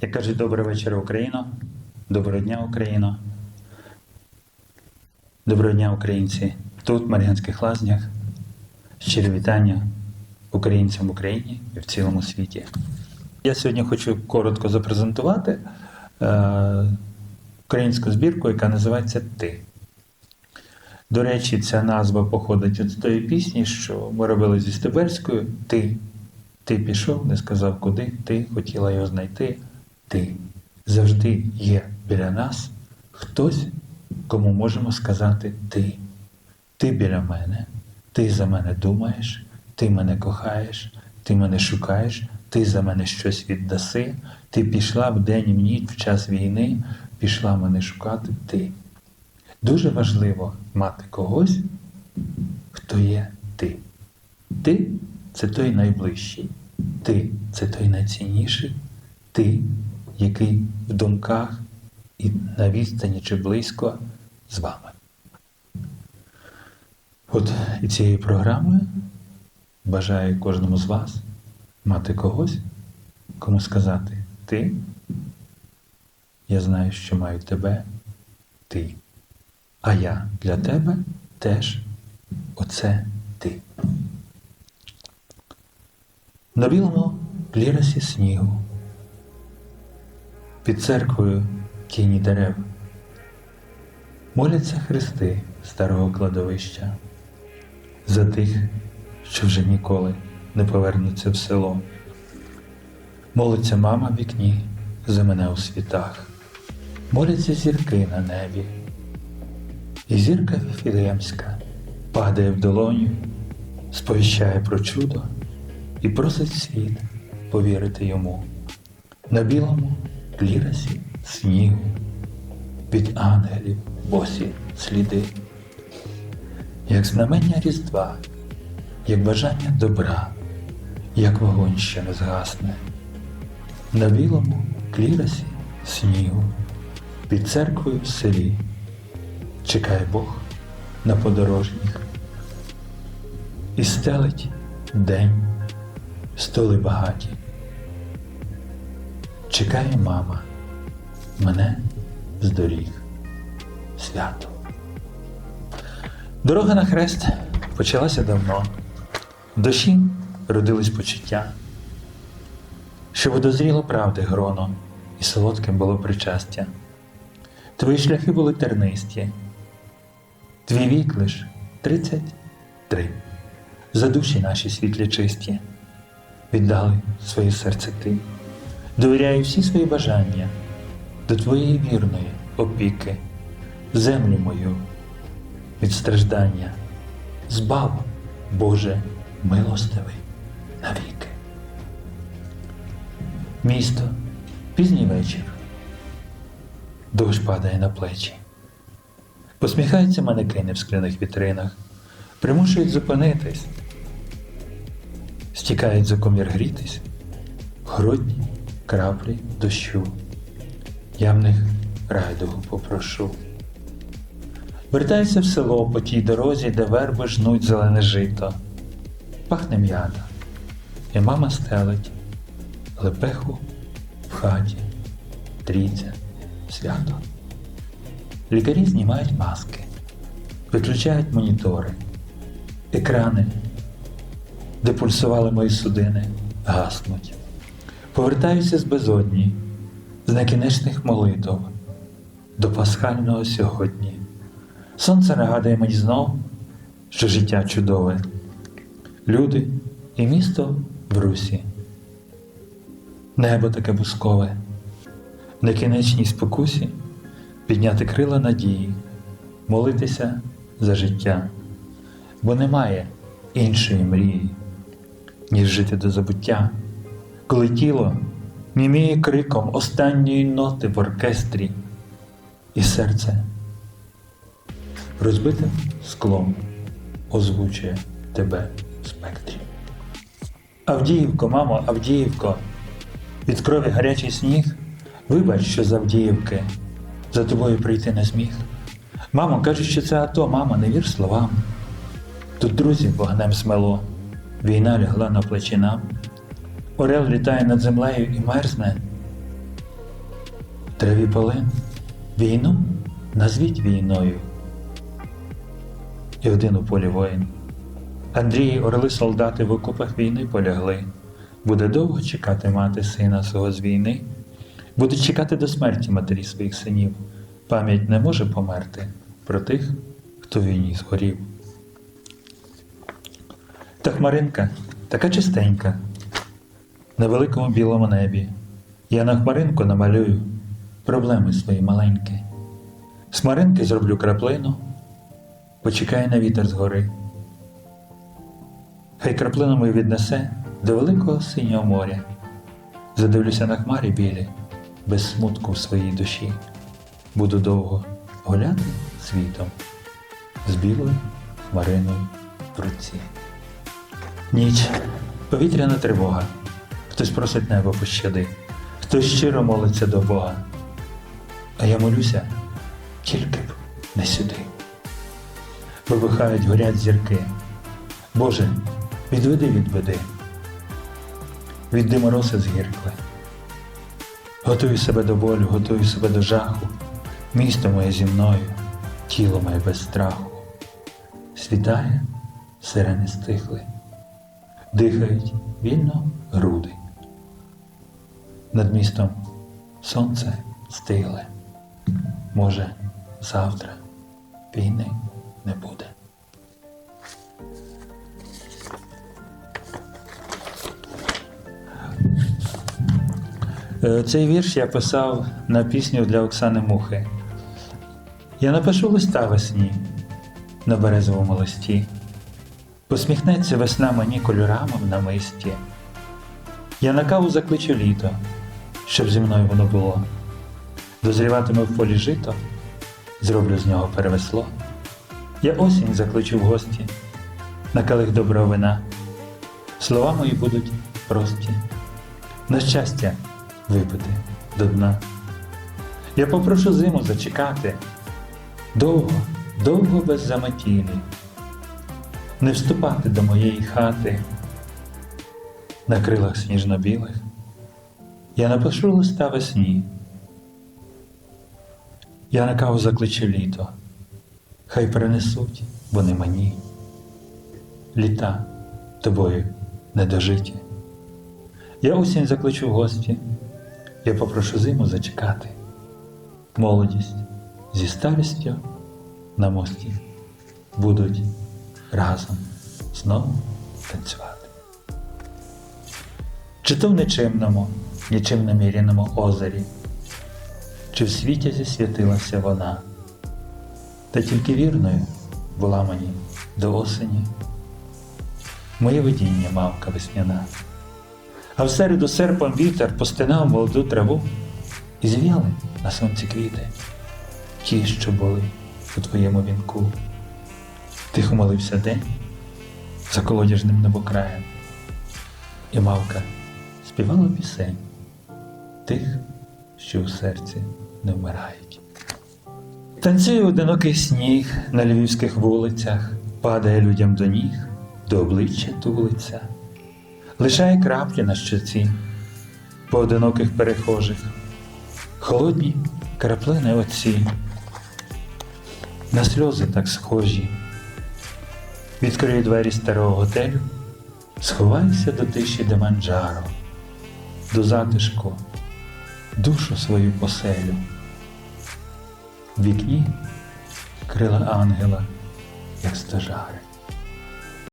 Як кажуть, добрий вечір, Україно, доброго дня, Україно. Доброго дня, українці. Тут, в Мар'янських лазнях. Щирі вітання українцям в Україні і в цілому світі. Я сьогодні хочу коротко запрезентувати е, українську збірку, яка називається Ти. До речі, ця назва походить від тої пісні, що ми робили зі Стебельською Ти. Ти пішов, не сказав куди, ти хотіла його знайти. Ти завжди є біля нас. Хтось, кому можемо сказати ти. Ти біля мене, ти за мене думаєш, ти мене кохаєш, ти мене шукаєш, ти за мене щось віддаси, ти пішла вдень і в ніч в час війни, пішла мене шукати ти. Дуже важливо мати когось, хто є ти. Ти це той найближчий, ти це той найцінніший, ти, який в думках і на відстані чи близько з вами. От і цією програмою бажаю кожному з вас мати когось, кому сказати ти, я знаю, що маю тебе, ти. А я для тебе теж оце ти. На білому клірасі снігу, під церквою тіні дерев, моляться хрести старого кладовища за тих, що вже ніколи не повернуться в село. Молиться мама в вікні за мене у світах, моляться зірки на небі. І зірка Віфілеємська падає в долоню, сповіщає про чудо і просить світ повірити йому. На білому клірасі снігу, від ангелів босі сліди, як знамення Різдва, як бажання добра, як вогонь ще не згасне. На білому клірасі снігу, під церквою в селі чекає Бог на подорожніх. І стелить день, столи багаті. Чекає мама мене з доріг свято. Дорога на хрест почалася давно. В душі родились почуття, що водозріло правди гроно, і солодким було причастя. Твої шляхи були тернисті, Твій вік лиш тридцять три. За душі наші світлі чисті, віддали своє серце ти, довіряю всі свої бажання до Твоєї вірної опіки, землю мою від страждання, збав, Боже, милостивий навіки. Місто, пізній вечір, дощ падає на плечі. Посміхаються манекени в скляних вітринах, примушують зупинитись, стікають за комір грітись, грудні краплі дощу. Я в них райдугу попрошу. Вертаюся в село по тій дорозі, де верби жнуть зелене жито. Пахне м'ята, і мама стелить лепеху в хаті, трійця, свято. Лікарі знімають маски, виключають монітори, екрани, де пульсували мої судини, гаснуть. Повертаюся з безодні, з некінечних молитв до пасхального сьогодні. Сонце нагадує мені знов, що життя чудове, люди і місто в русі. Небо таке бускове, в некінечній спокусі підняти крила надії, молитися за життя, бо немає іншої мрії, ніж жити до забуття, коли тіло німіє криком останньої ноти в оркестрі, і серце розбитим склом озвучує тебе в спектрі. Авдіївко, мамо, Авдіївко, від крові гарячий сніг, вибач, що з Авдіївки за тобою прийти не зміг. Мамо, кажуть, що це АТО, мама, не вір словам. Тут друзів вогнем смело, війна лягла на плечі нам. Орел літає над землею і мерзне. Траві полин, війну назвіть війною. І один у полі воїн. Андрії, орли солдати в окопах війни полягли. Буде довго чекати мати сина свого з війни, будуть чекати до смерті матері своїх синів. Пам'ять не може померти про тих, хто війні згорів. Та хмаринка така чистенька, на великому білому небі. Я на хмаринку намалюю проблеми свої маленькі. З хмаринки зроблю краплину, почекає на вітер згори. Хай краплину мою віднесе до великого синього моря. Задивлюся на хмарі білі, без смутку в своїй душі. Буду довго гуляти світом з білою хмариною в руці. Ніч, повітряна тривога. Хтось просить небо пощади, хтось щиро молиться до Бога. А я молюся тільки б не сюди. Вибухають, горять зірки. Боже, відведи, відведи. Відди мороси згіркли. Готую себе до болю, готую себе до жаху. Місто моє зі мною, тіло моє без страху. Світає, сирени стихли, дихають вільно груди. Над містом сонце стигле. Може, завтра війни не буде. Е, Цей вірш я писав на пісню для Оксани Мухи. Я напишу листа весні на березовому листі. Посміхнеться весна мені кольорами в намисті. Я на каву закличу літо, щоб зі мною воно було. Дозріватиме в полі жито, зроблю з нього перевесло. Я осінь закличу в гості, на калих доброго вина. Слова мої будуть прості, на щастя випити до дна. Я попрошу зиму зачекати, довго, довго без заметілі, не вступати до моєї хати на крилах сніжно-білих. Я напишу листа весні. Я на каву закличу літо, хай принесуть вони мені. Літа тобою недожиті. Я осінь закличу в гості, я попрошу зиму зачекати. Молодість зі старістю на мості будуть разом знову танцювати. Чи то в нечимному, нічим не міряному озері, чи в світі зісвятилася вона, та тільки вірною була мені до осені. Моє видіння мавка весняна. А в середу серпом вітер постинав молоду траву і зв'яли на сонці квіти, ті, що були у твоєму вінку. Тихо молився день за колодяжним небокраєм, і мавка співала пісень тих, що у серці не вмирають. Танцює одинокий сніг на львівських вулицях, падає людям до ніг, до обличчя тулиться, лишає краплі на щоці поодиноких перехожих, холодні краплини оці, на сльози так схожі. Відкрию двері старого готелю, сховаюся до тиші Деманджаро, до затишку, душу свою поселю. Вікні крила ангела, як стожари.